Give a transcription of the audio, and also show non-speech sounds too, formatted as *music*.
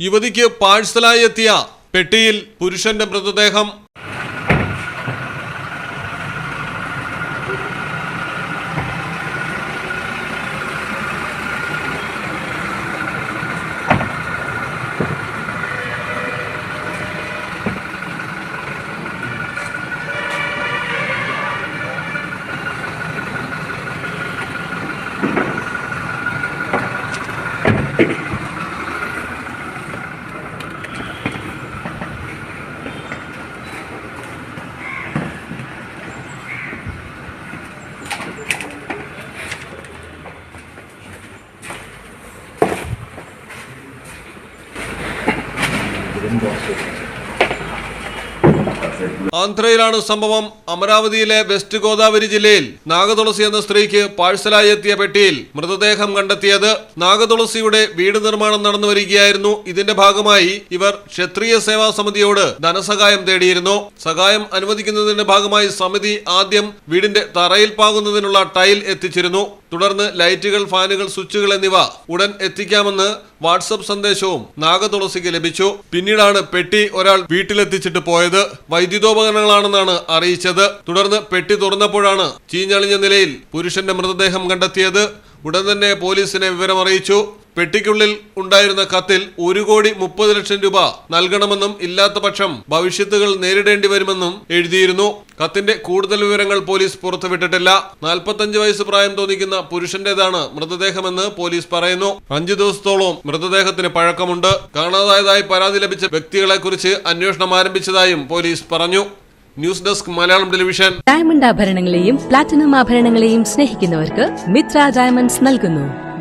യുവതിക്ക് പാഴ്സലായി എത്തിയ പെട്ടിയിൽ പുരുഷന്റെ മൃതദേഹം. *coughs* ആന്ധ്രയിലാണ് സംഭവം. അമരാവതിയിലെ വെസ്റ്റ് ഗോദാവരി ജില്ലയിൽ നാഗതുളസി എന്ന സ്ത്രീക്ക് പാഴ്സലായി എത്തിയ പെട്ടിയിൽ മൃതദേഹം കണ്ടെത്തിയത് നാഗതുളസിയുടെ വീട് നിർമ്മാണം നടന്നു വരികയായിരുന്നു. ഇതിന്റെ ഭാഗമായി ഇവർ ക്ഷത്രിയ സേവാ സമിതിയോട് ധനസഹായം തേടിയിരുന്നു. സഹായം അനുവദിക്കുന്നതിന്റെ ഭാഗമായി സമിതി ആദ്യം വീടിന്റെ തറയിൽ പാകുന്നതിനുള്ള ടൈൽ എത്തിച്ചിരുന്നു. തുടർന്ന് ലൈറ്റുകൾ ഫാനുകൾ സ്വിച്ചുകൾ എന്നിവ ഉടൻ എത്തിക്കാമെന്ന് വാട്സപ്പ് സന്ദേശവും നാഗതുളസിക്ക് ലഭിച്ചു. പിന്നീടാണ് പെട്ടി ഒരാൾ വീട്ടിലെത്തിച്ചിട്ട് പോയത്. വൈദ്യുതോപകരണങ്ങളാണെന്നാണ് അറിയിച്ചത്. തുടർന്ന് പെട്ടി തുറന്നപ്പോഴാണ് ചീഞ്ഞളിഞ്ഞ നിലയിൽ പുരുഷന്റെ മൃതദേഹം കണ്ടെത്തിയത്. ഉടൻ തന്നെ പോലീസിനെ വിവരമറിയിച്ചു. പെട്ടിക്കുള്ളിൽ ഉണ്ടായിരുന്ന കത്തിൽ ഒരു കോടി മുപ്പത് ലക്ഷം രൂപ നൽകണമെന്നും ഇല്ലാത്ത പക്ഷം ഭവിഷ്യത്തുകൾ നേരിടേണ്ടി വരുമെന്നും എഴുതിയിരുന്നു. കത്തിന്റെ കൂടുതൽ വിവരങ്ങൾ പോലീസ് പുറത്തുവിട്ടിട്ടില്ല. നാൽപ്പത്തഞ്ച് വയസ്സ് പ്രായം തോന്നിക്കുന്ന പുരുഷന്റേതാണ് മൃതദേഹമെന്ന് പോലീസ് പറയുന്നു. അഞ്ചു ദിവസത്തോളം മൃതദേഹത്തിന് പഴക്കമുണ്ട്. കാണാതായതായി പരാതി ലഭിച്ച വ്യക്തികളെക്കുറിച്ച് അന്വേഷണം ആരംഭിച്ചതായും പോലീസ് പറഞ്ഞു. News desk Malayalam television. Diamond ആഭരണങ്ങളെയും platinum ആഭരണങ്ങളെയും സ്നേഹിക്കുന്നവർക്ക് മിത്ര ഡയമണ്ട്സ് നൽകുന്നു.